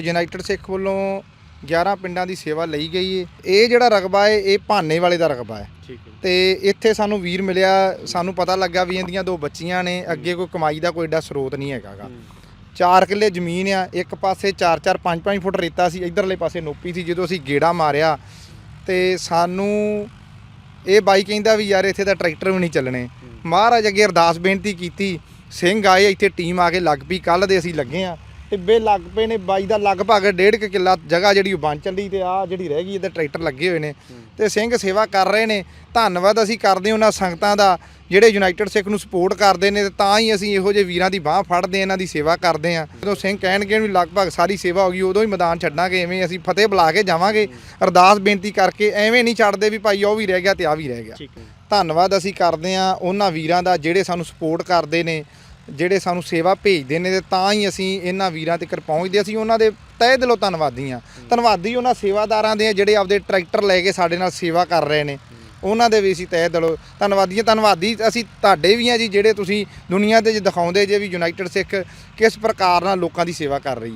United ਸਿੱਖ ਵੱਲੋਂ 11 ਪਿੰਡਾਂ ਦੀ ਸੇਵਾ ਲਈ ਗਈ ਏ। ਇਹ ਜਿਹੜਾ ਰਕਬਾ ਏ ਇਹ ਭਾਨੇ ਵਾਲੇ ਦਾ ਰਕਬਾ ਹੈ ਹੈ। ਤੇ ਇੱਥੇ ਸਾਨੂੰ ਵੀਰ ਮਿਲਿਆ ਸਾਨੂੰ ਪਤਾ ਲੱਗਾ ਵੀ ਇਹਦੀਆਂ ਦੋ ਬੱਚੀਆਂ ਨੇ ਅੱਗੇ ਕੋਈ ਕਮਾਈ ਦਾ ਕੋਈ ਏਡਾ ਸਰੋਤ ਨਹੀਂ ਹੈਗਾਗਾ 4 ਕਿੱਲੇ ਜ਼ਮੀਨ ਆ ਇੱਕ ਪਾਸੇ 4-4 5-5 ਫੁੱਟ ਰੇਤਾ ਸੀ ਇਧਰਲੇ ਪਾਸੇ ਨੋਪੀ ਸੀ ਜਦੋਂ ਅਸੀਂ ਗੇੜਾ ਮਾਰਿਆ। ਤੇ ਸਾਨੂੰ ਇਹ ਬਾਈ ਕਹਿੰਦਾ ਵੀ ਯਾਰ ਇੱਥੇ ਤਾਂ ਟਰੈਕਟਰ ਵੀ ਨਹੀਂ ਚੱਲਣੇ। ਮਹਾਰਾਜ ਅੱਗੇ ਅਰਦਾਸ ਬੇਨਤੀ ਕੀਤੀ ਸਿੰਘ ਆਏ ਇੱਥੇ ਟੀਮ ਆ ਕੇ ਲੱਗ ਪਈ ਕੱਲ ਦੇ ਅਸੀਂ ਲੱਗੇ ਆ। ਟਿੱਬੇ ਲੱਗ ਪਏ ਨੇ ਬਾਈ ਦਾ ਲਗਭਗ ਡੇਢ ਕੁ ਕਿੱਲਾ ਜਗ੍ਹਾ ਜਿਹੜੀ ਉਹ ਬਣ ਚੱਲੀ ਤੇ ਆ ਜਿਹੜੀ ਰਹਿ ਗਈ ਇਹਦੇ ਟਰੈਕਟਰ ਲੱਗੇ ਹੋਏ ਨੇ। ਤੇ ਸਿੰਘ ਸੇਵਾ ਕਰ ਰਹੇ ਨੇ। ਧੰਨਵਾਦ ਅਸੀਂ ਕਰਦੇ ਹਾਂ ਉਹਨਾਂ ਸੰਗਤਾਂ ਦਾ ਜਿਹੜੇ ਯੂਨਾਈਟਿਡ ਸਿੱਖ ਨੂੰ ਸਪੋਰਟ ਕਰਦੇ ਨੇ ਤੇ ਤਾਂ ਹੀ ਅਸੀਂ ਇਹੋ ਜਿਹੇ ਵੀਰਾਂ ਦੀ ਬਾਹ ਫੜਦੇ ਇਹਨਾਂ ਦੀ ਸੇਵਾ ਕਰਦੇ ਹਾਂ। ਜਦੋਂ ਸਿੰਘ ਕਹਿਣਗੇ ਵੀ ਲਗਭਗ ਸਾਰੀ ਸੇਵਾ ਹੋ ਗਈ ਉਦੋਂ ਹੀ ਮੈਦਾਨ ਛੱਡਾਂਗੇ ਐਵੇਂ ਅਸੀਂ ਫਤਿਹ ਬੁਲਾ ਕੇ ਜਾਵਾਂਗੇ। ਅਰਦਾਸ ਬੇਨਤੀ ਕਰਕੇ ਐਵੇਂ ਨਹੀਂ ਛੱਡਦੇ ਵੀ ਭਾਈ ਉਹ ਵੀ ਰਹਿ ਗਿਆ ਤੇ ਆ ਵੀ ਰਹਿ ਗਿਆ। ਹੈ। ਧੰਨਵਾਦ ਅਸੀਂ ਕਰਦੇ ਹਾਂ ਉਹਨਾਂ ਵੀਰਾਂ ਦਾ ਜਿਹੜੇ ਸਾਨੂੰ ਸਪੋਰਟ ਕਰਦੇ ਨੇ। ਜਿਹੜੇ ਸਾਨੂੰ ਸੇਵਾ ਭੇਜਦੇ ਨੇ ਤੇ ਤਾਂ ਹੀ ਅਸੀਂ ਇਹਨਾਂ ਵੀਰਾਂ ਤੱਕ ਪਹੁੰਚਦੇ ਅਸੀਂ ਉਹਨਾਂ ਦੇ ਤਹਿ ਦਿਲੋਂ ਧੰਨਵਾਦੀ ਹਾਂ। ਧੰਨਵਾਦੀ ਉਹਨਾਂ ਸੇਵਾਦਾਰਾਂ ਦੇ ਆ ਜਿਹੜੇ ਆਪਦੇ ਟਰੈਕਟਰ ਲੈ ਕੇ ਸਾਡੇ ਨਾਲ ਸੇਵਾ ਕਰ ਰਹੇ ਨੇ। ਉਹਨਾਂ ਦੇ ਵੀ ਅਸੀਂ ਤਹਿ ਦਿਲੋਂ ਧੰਨਵਾਦੀ ਹਾਂ। ਧੰਨਵਾਦੀ ਅਸੀਂ ਤੁਹਾਡੇ ਵੀ ਆ ਜੀ ਜਿਹੜੇ ਤੁਸੀਂ ਦੁਨੀਆ ਤੇ ਜੇ ਦਿਖਾਉਂਦੇ ਜੇ ਵੀ ਯੂਨਾਈਟਿਡ ਸਿੱਖ ਕਿਸ ਪ੍ਰਕਾਰ ਨਾਲ ਲੋਕਾਂ ਦੀ ਸੇਵਾ ਕਰ ਰਹੀ ਹੈ।